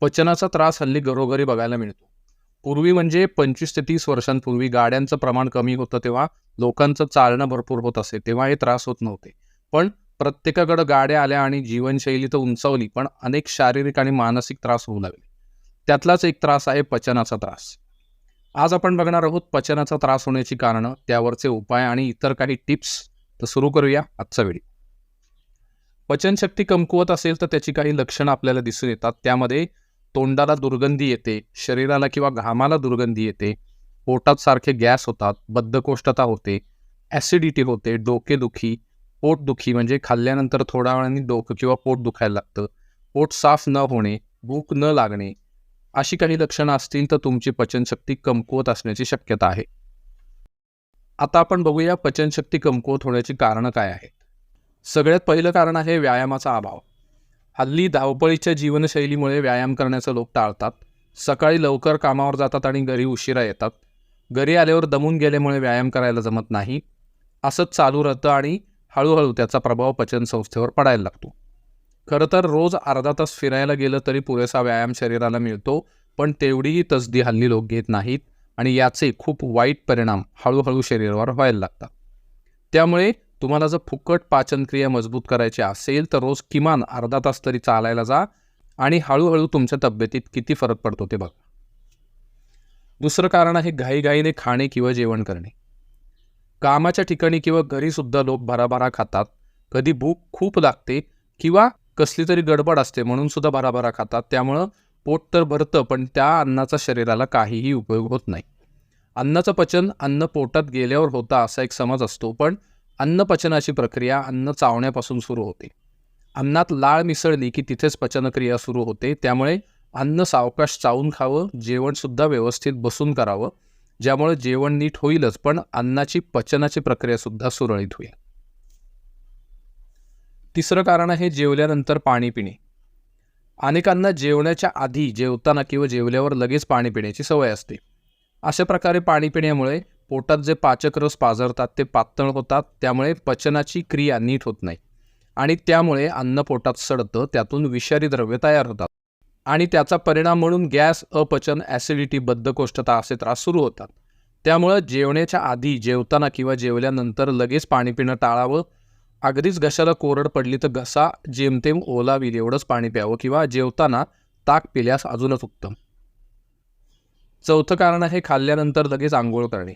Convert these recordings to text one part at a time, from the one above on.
पचनाचा त्रास हल्ली घरोघरी बघायला मिळतो. पूर्वी म्हणजे पंचवीस ते तीस वर्षांपूर्वी गाड्यांचं प्रमाण कमी होतं तेव्हा लोकांचं चालणं भरपूर होत असे तेव्हा हे त्रास होत नव्हते. पण प्रत्येकाकडं गाड्या आल्या आणि जीवनशैली तर उंचावली पण अनेक शारीरिक आणि मानसिक त्रास होऊ लागले. त्यातलाच एक त्रास आहे पचनाचा त्रास. आज आपण बघणार आहोत पचनाचा त्रास होण्याची कारणं त्यावरचे उपाय आणि इतर काही टिप्स. तर सुरू करूया आजचा व्हिडिओ. पचनशक्ती कमकुवत असेल तर त्याची काही लक्षणं आपल्याला दिसून येतात. त्यामध्ये तोंडाला दुर्गंधी येते शरीराला किंवा घामाला दुर्गंधी येते पोटात सारखे गॅस होतात बद्धकोष्ठता होते ॲसिडिटी होते डोकेदुखी पोटदुखी म्हणजे खाल्ल्यानंतर थोड्या वेळाने डोकं किंवा पोट दुखायला लागतं. पोट साफ न होणे भूक न लागणे अशी काही लक्षणं असतील तर तुमची पचनशक्ती कमकुवत असण्याची शक्यता आहे. आता आपण बघूया पचनशक्ती कमकुवत होण्याची कारणं काय आहेत. सगळ्यात पहिलं कारण आहे व्यायामाचा अभाव. हल्ली धावपळीच्या जीवनशैलीमुळे व्यायाम करण्याचं लोक टाळतात. सकाळी लवकर कामावर जातात आणि घरी उशिरा येतात. घरी आल्यावर दमून गेल्यामुळे व्यायाम करायला जमत नाही. असंच चालू राहतं आणि हळूहळू त्याचा प्रभाव पचनसंस्थेवर पडायला लागतो. खरं तर रोज अर्धा तास फिरायला गेलं तरी पुरेसा व्यायाम शरीराला मिळतो पण तेवढीही तसदी हल्ली लोक घेत नाहीत आणि याचे खूप वाईट परिणाम हळूहळू शरीरावर व्हायला लागतात. त्यामुळे तुम्हाला जर फुकट पाचनक्रिया मजबूत करायची असेल तर रोज किमान अर्धा तास तरी चालायला जा आणि हळूहळू तुमच्या तब्येतीत किती फरक पडतो ते बघा. दुसरं कारण आहे घाईघाईने खाणे किंवा जेवण करणे. कामाच्या ठिकाणी किंवा घरीसुद्धा लोक भराभरा खातात. कधी भूक खूप लागते किंवा कसली तरी गडबड असते म्हणून सुद्धा भराभरा खातात. त्यामुळं पोट तर भरतं पण त्या अन्नाचा शरीराला काहीही उपयोग होत नाही. अन्नाचं पचन अन्न पोटात गेल्यावर होता असा एक समज असतो पण अन्नपचनाची प्रक्रिया अन्न चावण्यापासून सुरू होते. अन्नात लाळ मिसळली की तिथेच पचनक्रिया सुरू होते. त्यामुळे अन्न सावकाश चावून खावं जेवणसुद्धा व्यवस्थित बसून करावं ज्यामुळे जेवण नीट होईलच पण अन्नाची पचनाची प्रक्रियासुद्धा सुरळीत होईल. तिसरं कारण आहे जेवल्यानंतर पाणी पिणे. अनेकांना जेवण्याच्या आधी जेवताना किंवा जेवल्यावर लगेच पाणी पिण्याची सवय असते. अशा प्रकारे पाणी पिण्यामुळे पोटात जे पाचक रस पाझरतात ते पातळ होतात त्यामुळे पचनाची क्रिया नीट होत नाही. आणि त्यामुळे अन्न पोटात सडतं त्यातून विषारी द्रव्य तयार होतात. आणि त्याचा परिणाम म्हणून गॅस अपचन ॲसिडिटी बद्धकोष्ठता असे त्रास सुरू होतात. त्यामुळं जेवण्याच्या आधी जेवताना किंवा जेवल्यानंतर लगेच पाणी पिणं टाळावं. अगदीच घशाला कोरड पडली तर घसा जेमतेम ओलावी एवढंच पाणी प्यावं किंवा जेवताना ताक पिल्यास अजूनच उत्तम. चौथं कारण आहे खाल्ल्यानंतर लगेच आंघोळ करणे.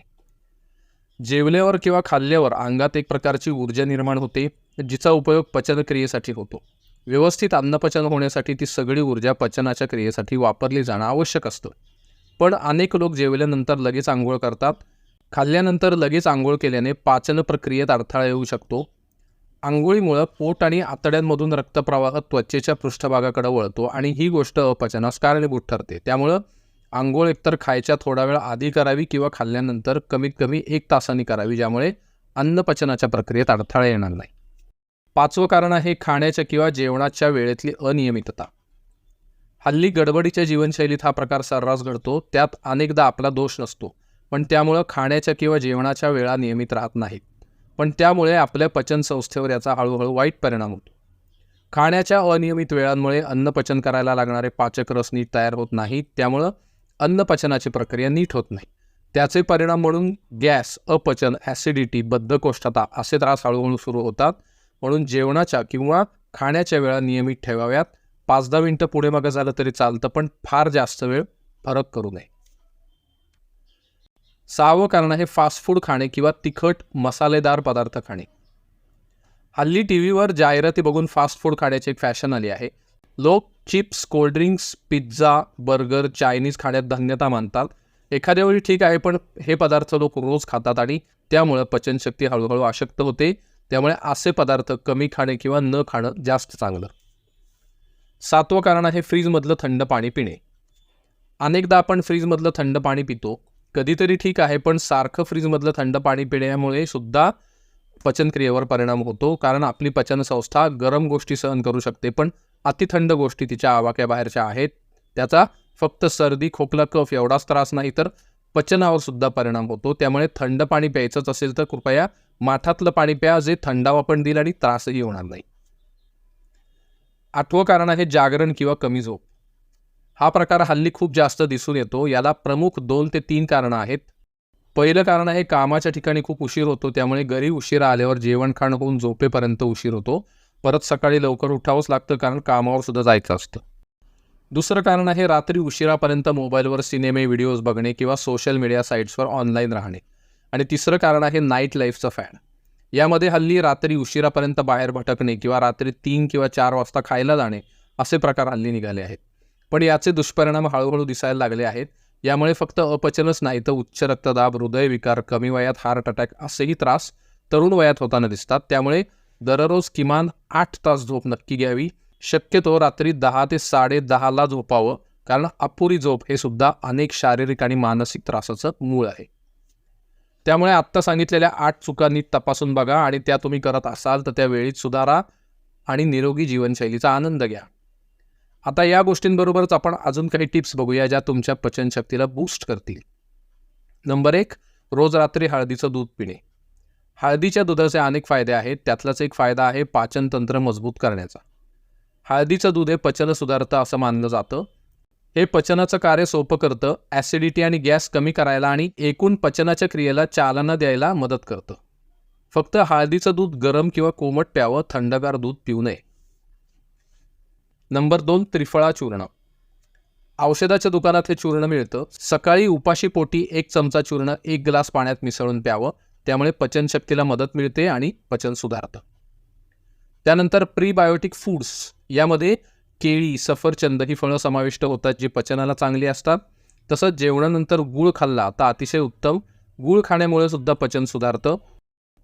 जेवल्यावर किंवा खाल्ल्यावर अंगात एक प्रकारची ऊर्जा निर्माण होते जिचा उपयोग पचनक्रियेसाठी होतो. व्यवस्थित अन्नपचन होण्यासाठी ती सगळी ऊर्जा पचनाच्या क्रियेसाठी वापरली जाणं आवश्यक असतं. पण अनेक लोक जेवल्यानंतर लगेच आंघोळ करतात. खाल्ल्यानंतर लगेच आंघोळ केल्याने पाचन प्रक्रियेत अडथळा येऊ शकतो. आंघोळीमुळं पोट आणि आतड्यांमधून रक्तप्रवाह त्वचेच्या पृष्ठभागाकडे वळतो आणि ही गोष्ट अपचनास कारणीभूत ठरते. त्यामुळं आंघोळ एकतर खायच्या थोडा वेळ आधी करावी किंवा खाल्ल्यानंतर कमीत कमी एक तासांनी करावी ज्यामुळे अन्नपचनाच्या प्रक्रियेत अडथळा येणार नाही. पाचवं कारण आहे खाण्याच्या किंवा जेवणाच्या वेळेतली अनियमितता. हल्ली गडबडीच्या जीवनशैलीत हा प्रकार सर्रास घडतो त्यात अनेकदा आपला दोष नसतो पण त्यामुळं खाण्याच्या किंवा जेवणाच्या वेळा नियमित राहत नाहीत. पण त्यामुळे आपल्या पचनसंस्थेवर याचा हळूहळू वाईट परिणाम होतो. खाण्याच्या अनियमित वेळांमुळे अन्नपचन करायला लागणारे पाचक रस नीट तयार होत नाहीत त्यामुळं अन्नपचनाची प्रक्रिया नीट होत नाही. त्याचे परिणाम म्हणून गॅस अपचन ॲसिडिटी बद्धकोष्ठता असे त्रास हळूहळू सुरू होतात. म्हणून जेवणाच्या किंवा खाण्याच्या वेळा नियमित ठेवाव्यात. पाच दहा मिनटं पुढे मागं झालं तरी चालतं पण फार जास्त वेळ फरक करू नये. सहावं कारण आहे फास्ट फूड खाणे किंवा तिखट मसालेदार पदार्थ खाणे. हल्ली टी व्हीवर जाहिराती बघून फास्ट फूड खाण्याची एक फॅशन आली आहे. लोक chips cold drinks pizza burger Chinese खाण्यात धन्यता मानतात. एखाद्या वेळी ठीक आहे पण हे पदार्थ लोक रोज खातात आणि त्यामुळं पचनशक्ती हळूहळू अशक्त होते. त्यामुळे असे पदार्थ कमी खाणे किंवा न खाणं जास्त चांगलं. सातवं कारण आहे फ्रीजमधलं थंड पाणी पिणे. अनेकदा आपण फ्रीजमधलं थंड पाणी पितो. कधीतरी ठीक आहे पण सारखं फ्रीजमधलं थंड पाणी पिण्यामुळे सुद्धा पचनक्रियेवर परिणाम होतो. कारण आपली पचनसंस्था गरम गोष्टी सहन करू शकते पण अतिथंड गोष्टी तिच्या आवाक्याबाहेरच्या आहेत. त्याचा फक्त सर्दी खोकला कफ एवढाच त्रास नाही तर पचनावर सुद्धा परिणाम होतो. त्यामुळे थंड पाणी प्यायचंच असेल तर कृपया माठातलं पाणी प्या जे थंडावा पण देईल आणि त्रासही होणार नाही. आठवं कारण आहे जागरण किंवा कमी झोप. हा प्रकार हल्ली खूप जास्त दिसून येतो. याला प्रमुख दोन ते तीन कारणं आहेत. पहिलं कारण आहे कामाच्या ठिकाणी खूप उशीर होतो. त्यामुळे घरी उशिरा आल्यावर जेवण खाणं होऊन झोपेपर्यंत उशीर होतो. परत सकाळी लवकर उठावंच लागतं कारण कामावर सुद्धा जायचं असतं. दुसरं कारण आहे रात्री उशिरापर्यंत मोबाईलवर सिनेमे व्हिडिओज बघणे किंवा सोशल मीडिया साईट्सवर ऑनलाईन राहणे. आणि तिसरं कारण आहे नाईट लाईफचं फॅन. यामध्ये हल्ली रात्री उशिरापर्यंत बाहेर भटकणे किंवा रात्री तीन किंवा चार वाजता खायला जाणे असे प्रकार हल्ली निघाले आहेत. पण याचे दुष्परिणाम हळूहळू दिसायला लागले आहेत. यामुळे फक्त अपचनच नाही तर उच्च रक्तदाब हृदयविकार कमी वयात हार्ट अटॅक असेही त्रास तरुण वयात होताना दिसतात. त्यामुळे दररोज किमान आठ तास झोप नक्की घ्यावी. शक्यतो रात्री दहा ते साडे दहाला झोपावं कारण अपुरी झोप हे सुद्धा अनेक शारीरिक आणि मानसिक त्रासाचं मूळ आहे. त्यामुळे आत्ता सांगितलेल्या आठ चुका नीट तपासून बघा आणि त्या तुम्ही करत असाल तर त्या वेळीत सुधारा आणि निरोगी जीवनशैलीचा आनंद घ्या. आता या गोष्टींबरोबरच आपण अजून काही टिप्स बघूया ज्या तुमच्या पचनशक्तीला बूस्ट करतील. नंबर एक रोज रात्री हळदीचं दूध पिणे. हळदीच्या दुधाचे अनेक फायदे आहेत. त्यातलाच एक फायदा आहे पाचनतंत्र मजबूत करण्याचा. हळदीचं दूध हे पचन सुधारतं असं मानलं जातं. हे पचनाचं कार्य सोपं करतं ॲसिडिटी आणि गॅस कमी करायला आणि एकूण पचनाच्या क्रियेला चालना द्यायला मदत करतं. फक्त हळदीचं दूध गरम किंवा कोमट प्यावं थंडगार दूध पिऊ नये. नंबर दोन त्रिफळा चूर्ण. औषधाच्या दुकानात हे चूर्ण मिळतं. सकाळी उपाशी पोटी एक चमचा चूर्ण एक ग्लास पाण्यात मिसळून प्यावं. त्यामुळे पचनशक्तीला मदत मिळते आणि पचन सुधारतं. त्यानंतर प्रीबायोटिक फूड्स यामध्ये केळी सफरचंद ही फळं समाविष्ट होतात जी पचनाला चांगली असतात. तसंच जेवणानंतर गूळ खाल्ला तर अतिशय उत्तम. गूळ खाण्यामुळे सुद्धा पचन सुधारतं.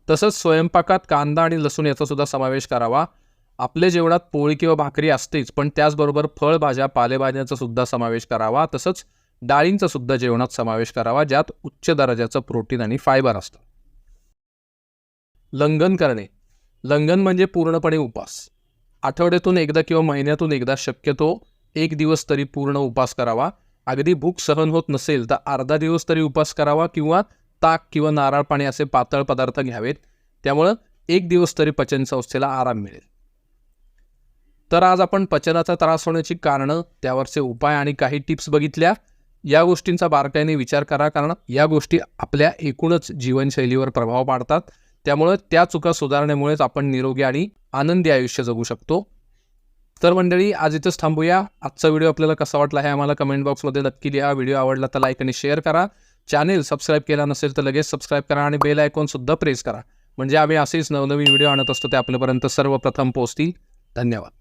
तसंच स्वयंपाकात कांदा आणि लसूण याचा सुद्धा समावेश करावा. आपल्या जेवणात पोळी किंवा भाकरी असतेच पण त्याचबरोबर फळभाज्या पालेभाज्यांचा सुद्धा समावेश करावा. तसंच डाळींचा सुद्धा जेवणात समावेश करावा ज्यात उच्च दर्जाचं प्रोटीन आणि फायबर असतं. लंघन करणे. लंघन म्हणजे पूर्णपणे उपास. आठवड्यातून एकदा किंवा महिन्यातून एकदा शक्यतो एक दिवस तरी पूर्ण उपास करावा. अगदी भूक सहन होत नसेल तर अर्धा दिवस तरी उपास करावा किंवा ताक किंवा नारळ पाणी असे पातळ पदार्थ घ्यावेत. त्यामुळं एक दिवस तरी पचनसंस्थेला आराम मिळेल. तर आज आपण पचनाचा त्रास होण्याची कारणं त्यावरचे उपाय आणि काही टिप्स बघितल्या. या गोष्टींचा बारकाईने विचार करा कारण या गोष्टी आपल्या एकूणच जीवनशैलीवर प्रभाव पाडतात. त्यामुळं त्या चुका सुधारण्यामुळेच आपण निरोगी आणि आनंदी आयुष्य जगू शकतो. तर मंडळी आज इथंच थांबूया. आजचा व्हिडिओ आपल्याला कसा वाटला हे आम्हाला कमेंट बॉक्समध्ये नक्की लिहा. व्हिडिओ आवडला तर लाईक आणि शेअर करा. चॅनेल सबस्क्राईब केला नसेल तर लगेच सबस्क्राईब करा आणि बेल आयकॉनसुद्धा प्रेस करा. म्हणजे आम्ही असेच नवनवीन व्हिडिओ आणत असतो ते आपल्यापर्यंत सर्वप्रथम पोहोचतील. धन्यवाद.